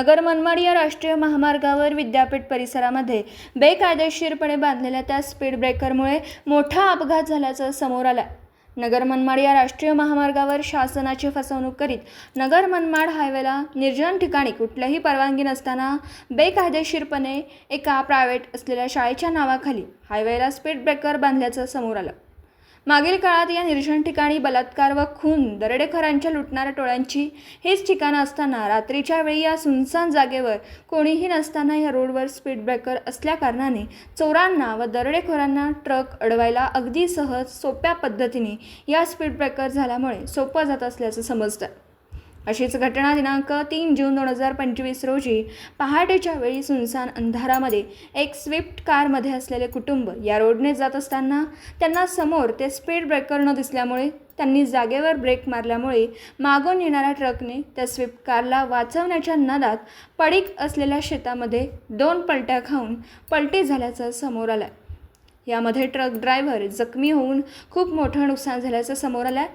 नगर मनमाड या राष्ट्रीय महामार्गावर विद्यापीठ परिसरामध्ये बेकायदेशीरपणे बांधलेल्या त्या स्पीड ब्रेकरमुळे मोठा अपघात झाल्याचं समोर आलं नगर मनमाड या राष्ट्रीय महामार्गावर शासनाची फसवणूक करीत नगर मनमाड हायवेला निर्जन ठिकाणी कुठल्याही परवानगी नसताना बेकायदेशीरपणे एका प्रायव्हेट असलेल्या शाळेच्या नावाखाली हायवेला स्पीड ब्रेकर बांधल्याचं समोर आलं. मागील काळात या निर्जन ठिकाणी बलात्कार व खून दरडेखोरांच्या लुटणाऱ्या टोळ्यांची हेच ठिकाणं असताना रात्रीच्या वेळी या सुनसान जागेवर कोणीही नसताना या रोडवर स्पीड ब्रेकर असल्याकारणाने चोरांना व दरडेखोरांना ट्रक अडवायला अगदी सहज सोप्या पद्धतीने या स्पीड ब्रेकर झाल्यामुळे सोपं जात असल्याचं समजतं. अशीच घटना दिनांक तीन जून दोन हजार पंचवीस रोजी पहाटेच्या वेळी सुनसान अंधारामध्ये एक स्विफ्ट कारमध्ये असलेले कुटुंब या रोडने जात असताना त्यांना समोर ते स्पीड ब्रेकर न दिसल्यामुळे त्यांनी जागेवर ब्रेक मारल्यामुळे मागून येणाऱ्या ट्रकने त्या स्विफ्ट कारला वाचवण्याच्या नादात पडीक असलेल्या शेतामध्ये दोन पलट्या खाऊन पलटी झाल्याचं समोर आलं यामध्ये ट्रक ड्रायव्हर जखमी होऊन खूप मोठं नुकसान झाल्याचं समोर आलं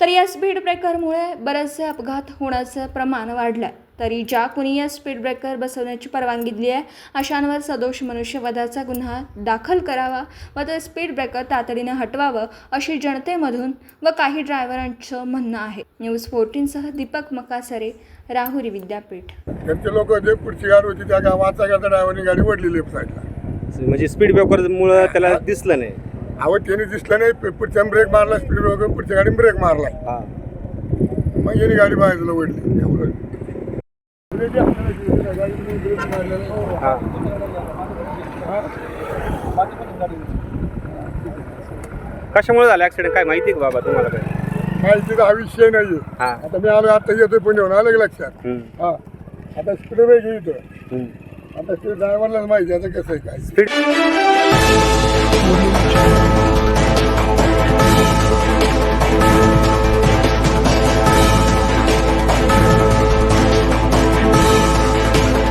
तर या स्पीड ब्रेकरमुळे बरेचसे अपघात होण्याचं प्रमाण वाढलं आहे तरी ज्या कुणी या स्पीड ब्रेकर बसवण्याची परवानगी दिली आहे अशांवर सदोष मनुष्यवधाचा गुन्हा दाखल करावा व ते स्पीड ब्रेकर तातडीनं हटवावं अशी जनतेमधून व काही ड्रायव्हरांचं म्हणणं आहे. न्यूज फोर्टीनसह दीपक मकासरे राहुरी विद्यापीठ. घरचे लोक जे पुढची गाडी होती त्या गावाचा ड्रायव्हरने गाडी लेफ्ट साईडला म्हणजे स्पीड ब्रेकरमुळं त्याला दिसलं नाही. अहो त्याने दिसलं नाही पुढच्या ब्रेक मारला स्पीड ब्रेकर पुढच्या गाडी ब्रेक मारला. हा. मग याने गाडी बाजूला ओढली. एवढं. ब्रेक. हा. कशामुळे झालं ऍक्सिडेंट काय माहिती आहे का बाबा तुम्हाला काय माहितीचा हा विषय नाहीये. हा. आता मी आलो आता येतोय पुण्याहून आलं की लक्षात? हा. आता स्पीड ब्रेक येतो. आता स्पीड ड्रायव्हरलाच माहिती आता कसं आहे काय. स्पीड 我没有